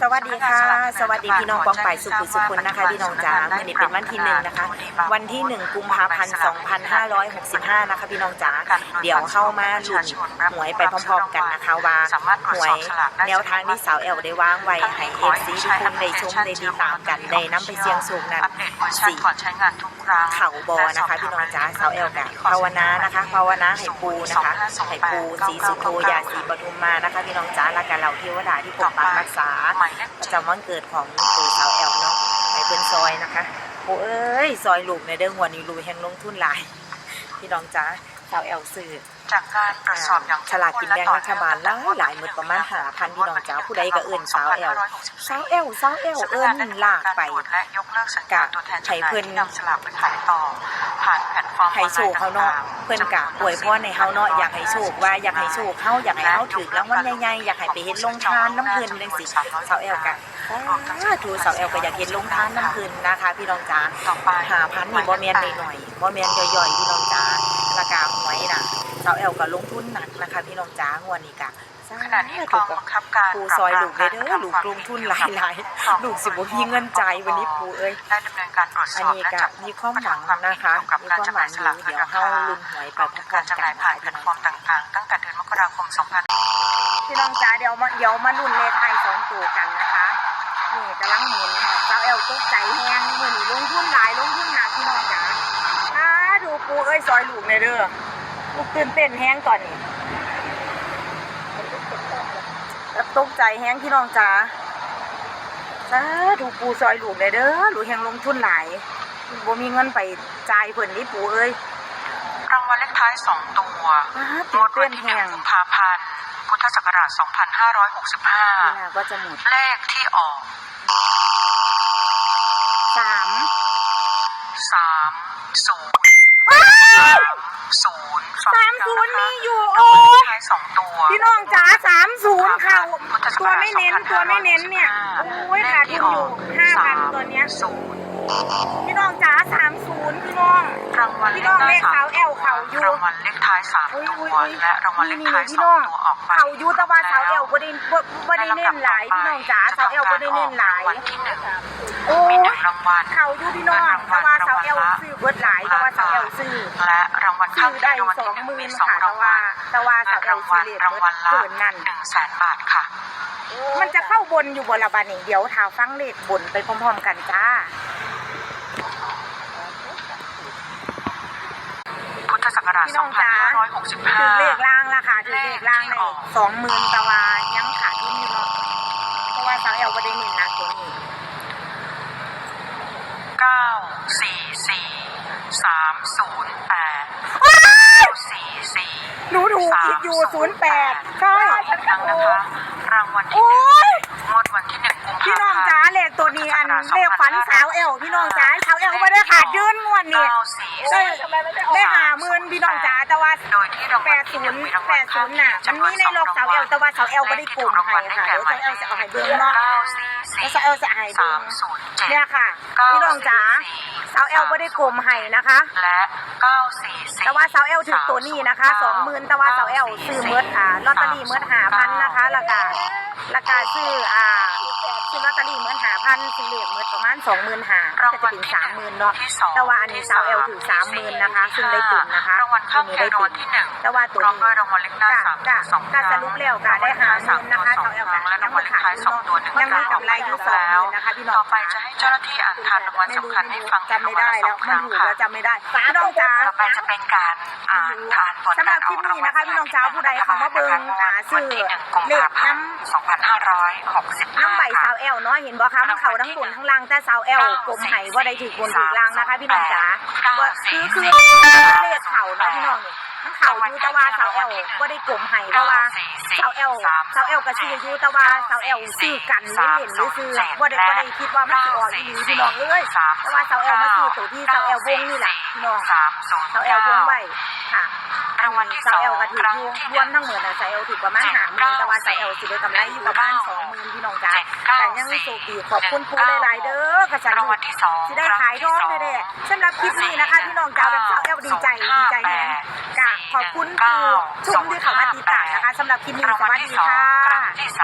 สวัสดีค่ะ สวัสดีพี่น้องกองป่ายสุขุสุขุนนะคะพี่น้องจ๋าวันนี้เป็นวันที่หนึ่งนะคะ วันที่หนึ่งกุมภาพันธ์2565นะคะพี่น้องจ๋าเดี๋ยวเข้ามาลุ้นหวยไปพร้อมๆกันนะคะว่าหวยแนวทางที่สาวแอลได้วางไว้ให้เอฟซีทุกคนได้ชมได้ติดตามกันได้นำไปเสี่ยงสูงนั้นอัปเดตเวอร์ชันสี่ก่อนใช้งานทุกครั้งเข่าบอนะคะพี่น้องจ๋าสาวแอลกับภาวนานะคะภาวนาให้ปูนะคะให้ปูสีสุโธยาสีปทุมมานะคะพี่น้องจ๋าและกันเหล่าเทวดาที่ปกปักรักษาหมายเลขประจำวันเกิดของปู่สาวแอลเนาะไปเพื่อนซอยนะคะโอ้เอ้ย ซอยลูกในเด้งวันนี้ลูกแห่งลงทุนหลาย พี่น้องจ้าสาวแอลสื่อ จากการตรวจสอบอย่างฉลากกินแบ่งรัฐบาลหลายหลายหมดประมาณหาพันพี่น้องจ๋าผู้ใดก็เอิ้นสาวแอลสาวแอลสาวแอลเอิ้นลากไปและยกเลิกสัญญาตัวแทนจำหให้น่ายเพิ่นที่นำสลากไปขายต่อผ่านแพลตฟอร์มให้โชคเขาเนาะเพิ่นกะป่วยพ่อในเฮาเนาะอยากให้โชคว่าอยากให้โชคเฮาอยากให้เฮาถูกรางวัลใหญ่ๆอยากให้ไปเฮ็ดลงทานน้ำเพิ่นจังซี่สาวแอลกะสาธุสาวแอลก็อยากเฮ็ดลงทานน้ำเพิ่นนะคะพี่น้องจ๋าต่อไปหาพันนี่บ่แม่นหน่อยๆบ่แม่นย่อยๆพี่น้องจ๋าราคาหวยน่ะ สาวแอลก็ลงทุนหนักนะคะพี่น้องจ๋างวดนี้กะสาขณะนี้กธุองกับบังคับการปูซอยลูกเด้อเด้อลูกลงทุนหลายๆลูกสิบ่มีเงินจ่ายวันนี้ปูเอ้ยได้ดำเนินการตรวจสอันอบนี้และก็จับมีความหวังนะคะเกี่ยวกับมีการความจำหหวัน่างยอสยู่ลากเกิเดี๋นยวราเฮาคาลุ้นหวยไปรวมพถึงร้อการมจำหกัน่านยนะผ่านคะแพลตฟอร์มต่างๆ ตั้งแต่เดือนมกราคมพี่น้องจ๋าเดี๋ยวมาเดี๋ยวมาลุ้นเลขไทยสองตัวกันนะคะนี่กำลังหมุนเจ้าแอลตกใจแฮงมือนี้ลงทุนหลายลงทุนหนักพี่น้องจ๋าอ้าดูปูเอ้ยซอยลูกในเด้อ ลูกตื่นเต้นแฮงก่อนนี่แล้วตกใจแฮงพี่น้องจ๋าจ้าดูปูซอยลูกในเด้อลูกแฮงลงทุนหลายบ่มีเงินไปจ่ายเพิ่นนี่ปูเอ้ยรางวัลเลขท้าย2ตัวอ้างตื่วนดเต้วันนที่แฮง1กุมภาพันธ์พุทธศักราชเวลาก็จะหมด2565เลขที่ออกสาม 3 0 0สามศูนย์มีอยู่โอ้ยท้าย2ตัวพี่น้องจ๋าสามศูนย์เข่าตัวไม่เน้นตัวไม่เน้นเนี่ยโอ้ยขาดทุนอยู่ห้าพันตัวเนี้ยศูนย์พี่น้องจ๋าสามศูนย์พี่น้องรางวัลพี่เลน้ของหน้าเลขสาขามวแอลเขาอยู่รางวัลเลขท้ายสามอุ้ยตัอุ้ยวอุ้ยและรางวัลเลขนี่ท้ายนี่สพี่อน้องงตัวออกไปเขาอยู่แต่ว่าสาวแอลบ่ได้บ่บ่ได้เน้นหลายพี่น้องจ๋าสาวแอลบ่ได้เน้นหลายวันที่หนึ่งโอ้มียหนึ่งรางวัลเขาอยู่พี่น้องแต่ว่าสาวแอลซื้อเบิดหลายแต่ว่าสาวแอลซื้อและราง วัลข้างเคีงรางวัลที่หนึ่งมีสองรางวัลแต่ว่เงินรางวัลรางวัลละหนึ่งแสนบาทค่ะ มันจะเข้าบนอยู่บนระบานี่เดี๋ยวเท้าฟังเลขบนไปพร้อมๆกันจ้า พุทธศักราชพี่น้องจ๋า 2565 ถือเลขล่างละค่ะถือเลขล่างเนึ่ยสองหมื่นตะวายังขาดทุนอยู่เนาะเพราะว่าสาวเอลไ่ได้หมื่นนะตัวนี้9 4 4 3 0 8 สี่สี่หนูถูกอีกอยู่ศูนย์แปดใช่อีกครั้งนะคะ รางวัลที่โอ้หนึ่งยงวดวันที่หนึ่งกุมภาพันธ์พี่น้องจ๋าเล ขตัวนี้อันเลขฝันสาวแอลพี่น้องจ๋าสาวแอลไม่ได้ขาดยืนงวดนี่เก้าสี่ได้ได้หาหมื่นพี่น้องจ๋าแต่ว่าโดยที่รางแปดศูนย์มีรางแปดศูนย์น่ะมันมีในโลกสาวแอลแต่ว่าสาวแอลไม่ได้กลุ่มให้ค่ะเดี๋ยวสาวแอลจะเอาให้เบิ้งเนาะเก้าสี่สี่แล้วสาวแอลจะให้เบิ้สางมศูนย์เจ็ดเนี่ยค่ะพี่น้องจ๋าสาวแอลไม่ได้กลุ่มให้นะคะและเก้าสี่สี่แต่ว่าสาวแอลถึงตัวนี้นะคะสองหมื่นแต่ว่าสาวแอลซื้อเมิดอ่าลอตเตอรี่เมิดหาพันนะคะราคาราคาซื้ออ่า ซื้อลอตเตอรี่เมิดหาพันซื้อเลขเมิดประมาณสองหมื่นหาก็จะถึงสามหมื่นเนาะแต่ว่าอันนี้สาวแอลถือสามหมื่นนะคะ ซึ่งได้ตุนนะคะรางวัลตัข้าวงนี้เคีได้ยงรางตุวัลนที่หนึ่งแต่ว่าตัวพร้อมนี้ด้วยรางวัลเลขหน้าสามก็สองก็สรุปแล้วก็ได้หาเงินนะคะสาวแอลครั้งและรางวัลเลขท้ายสองตัวหนึ่งยังมีกำไรอยู่สองหมื่นนะคะพี่น้องต่อไปจะให้เจ้าหน้าที่อ่านทานรางวัลสำคัญให้ฟังจำไม่ได้แล้วมันถูกแล้วจำไม่ได้พี่น้องจ๋าต่อไปจะเป็นการอ่านทานผลสำหรับคลิปนี้นะคะพี่น้องจ๋าผู้ใดเขามาเบิ่งอ่าซื้อเลขน้ำสองพันห้าร้อยหกสิบน้ำใบสาวแอลเนาะเห็นบ่คะมันเขาทั้งบนทั้งล่างแต่สาวแอลกลมไห้ว่าได้ถือบนถือล่างนะคะพี่น้องจ๋าว่าคือคือเลขเขาเนาะพี่น้องนี่มันเขาอยู่แต่ว่าสาวแอลว่าได้กลมไห้เพราะว่าสาวแอลสาวแอลก็ชื่ออยู่แต่ว่าสาวแอลซื้อกันเล่นเล่นหรือซื้อว่าได้ว่าได้คิดว่ามันสิออกอีหลีพี่น้องเอ้ยแต่ว่าสาวแอลมาซื้อตัวที่สาวแอลวงนี่แหละพี่น้องสามศูนย์สาวแอลวงไว้ค่ะอันนี้สาวแอลก็ถืออยู่รวมทั้งหมดนะสาวแอลถือประมาณหาหมื่นแต่ว่าสาวแอลสิได้กำไรอยู่ประมาณสองหมื่นพี่น้องจ๋าแต่ยังโชคดีขอบคุณปูหลายๆเด้อกระสันรางลูวักลที่สองสิได้ขายทองแท้ๆสำหรับคลิปนี้นะคะพี่น้องจ๋าแบบสาวแอลดีใจดีใจแฮงกะขอบคุณปูชุมที่เขามาติดตามนะคะสำหรับคลิปนี้รางสวัลวัสที่ดีสองค่ะครั้งที่สาม